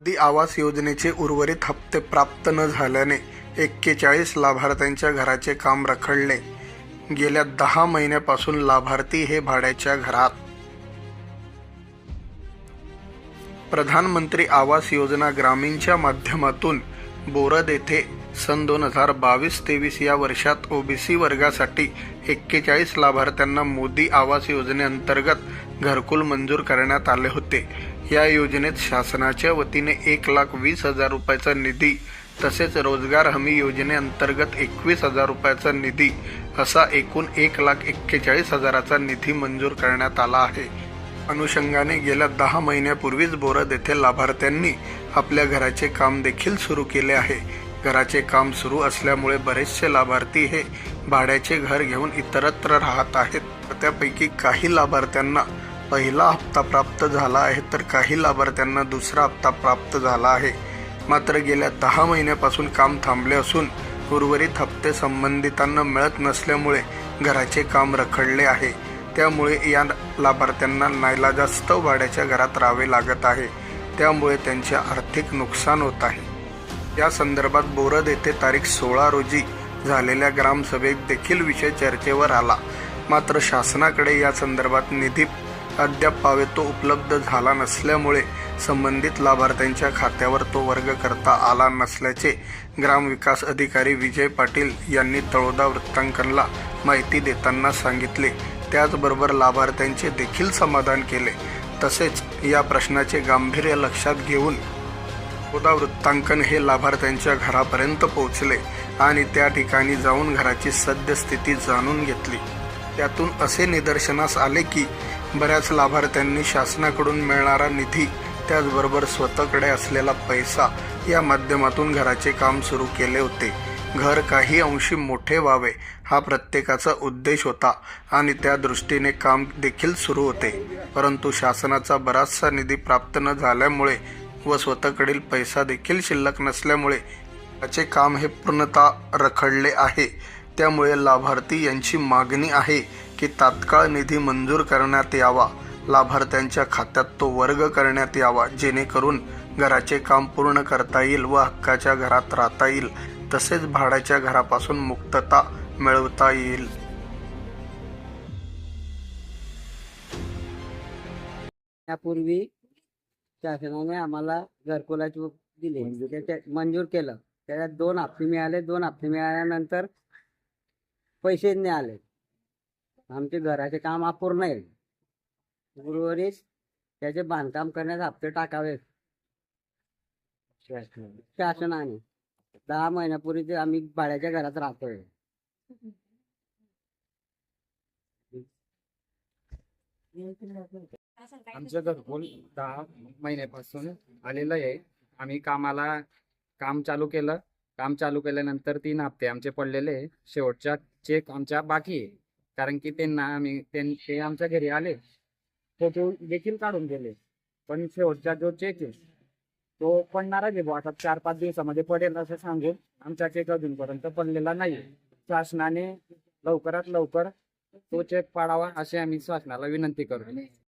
मोदी आवास योजनेचे उर्वरित हप्ते प्राप्त न झाल्याने एक्केचाळीस लाभार्थ्यांच्या घराचे काम रखडले. गेल्या दहा महिन्यापासून लाभार्थी हे भाड्याच्या घरात. प्रधानमंत्री आवास योजना ग्रामीणच्या माध्यमातून बोरद येथे सन दोन हजार बावीस तेवीस या वर्षात ओबीसी वर्गासाठी एक्केचाळीस लाभार्थ्यांना मोदी आवास योजनेअंतर्गत घरकुल मंजूर करण्यात आले होते. या योजनेत शासनाच्या वतीने एक लाख वीस हजार रुपयाचा निधी तसेच रोजगार हमी योजनेअंतर्गत एकवीस हजार रुपयाचा निधी असा एकूण एक लाख एक्केचाळीस हजाराचा निधी मंजूर करण्यात आला आहे. अनुषंगाने गेल्या दहा महिन्यापूर्वीच बोरद येथे लाभार्थ्यांनी आपल्या घराचे काम देखील सुरू केले आहे. घराचे काम सुरू असल्यामुळे बरेचसे लाभार्थी हे भाड्याचे घर घेऊन इतरत्र राहत आहेत. त्यापैकी काही लाभार्थ्यांना पहिला हप्ता प्राप्त झाला आहे तर काही लाभार्थ्यांना दुसरा हप्ता प्राप्त झाला आहे. मात्र गेल्या दहा महिन्यापासून काम थांबले असून उर्वरित हप्ते संबंधितांना मिळत नसल्यामुळे घराचे काम रखडले आहे. त्यामुळे या लाभार्थ्यांना नाईलाजास्तव भाड्याच्या घरात राहावे लागत आहे. त्यामुळे त्यांचे आर्थिक नुकसान होत आहे. या संदर्भात बोरद येथे तारीख सोळा रोजी झालेल्या ग्रामसभेत देखील विषय चर्चेवर आला. मात्र शासनाकडे या संदर्भात निधी अद्याप पावेतो उपलब्ध झाला नसल्यामुळे संबंधित लाभार्थ्यांच्या खात्यावर तो वर्ग करता आला नसल्याचे ग्रामविकास अधिकारी विजय पाटील यांनी तळोदा वृत्तांकनला माहिती देताना सांगितले. त्याचबरोबर लाभार्थ्यांचे देखील समाधान केले. तसेच या प्रश्नाचे गांभीर्य लक्षात घेऊन उदा वृत्तांकन हे लाभार्थ्यांच्या घरापर्यंत पोहोचले आणि त्या ठिकाणी जाऊन घराची सद्यस्थिती जाणून घेतली. त्यातून असे निदर्शनास आले की बऱ्याच लाभार्थ्यांनी शासनाकडून मिळणारा निधी त्याचबरोबर स्वतःकडे असलेला पैसा या माध्यमातून घराचे काम सुरू केले होते. घर काही अंशी मोठे व्हावे हा प्रत्येकाचा उद्देश होता आणि त्या दृष्टीने काम देखील सुरू होते. परंतु शासनाचा बराचसा निधी प्राप्त न झाल्यामुळे व स्वतःकडील पैसा देखील शिल्लक नसल्यामुळे याचे काम हे पूर्णतः रखडले आहे. त्यामुळे लाभार्थी यांची मागणी आहे की तात्काळ निधी मंजूर करण्यात यावा. लाभार्थ्यांच्या खात्यात तो वर्ग करण्यात यावा जेणेकरून घराचे काम पूर्ण करता येईल व हक्काच्या घरात राहता येईल. तसेच भाड्याच्या घरापासून मुक्तता मिळवता येईल. त्यापूर्वी शासनाने आम्हाला घरकुलाची दिली. त्याच्या मंजूर केलं. त्याच्यात दोन हप्ते मिळाले. दोन हप्ते मिळाल्यानंतर पैसेच नाही आले आमचे घराचे काम अपूर्ण आहे. उर्वरित त्याचे बांधकाम करण्यास हप्ते टाकावेत. शासनाने. दहा महिन्यापूर्वी ते आम्ही भाड्याच्या घरात राहतोय. आमचं घरकुल दहा महिन्यापासून आलेलं आहे. आम्ही कामाला काम चालू केलं. काम चालू केल्यानंतर तीन हप्ते आमचे पडलेले शेवटच्या शेवटचा चेक आमच्या बाकी आहे. कारण की त्यांना आम्ही ते आमच्या घरी आले. फोटो देखील काढून गेले. पण शेवटचा जो चेक आहे तो पडणारच आहे बुवा आता चार पाच दिवसामध्ये पडेल असं सांगून आमचा चेक अजूनपर्यंत पडलेला नाही शासनाने लवकरात लवकर तो चेक पाडावा अशी आम्ही शासनाला विनंती करू.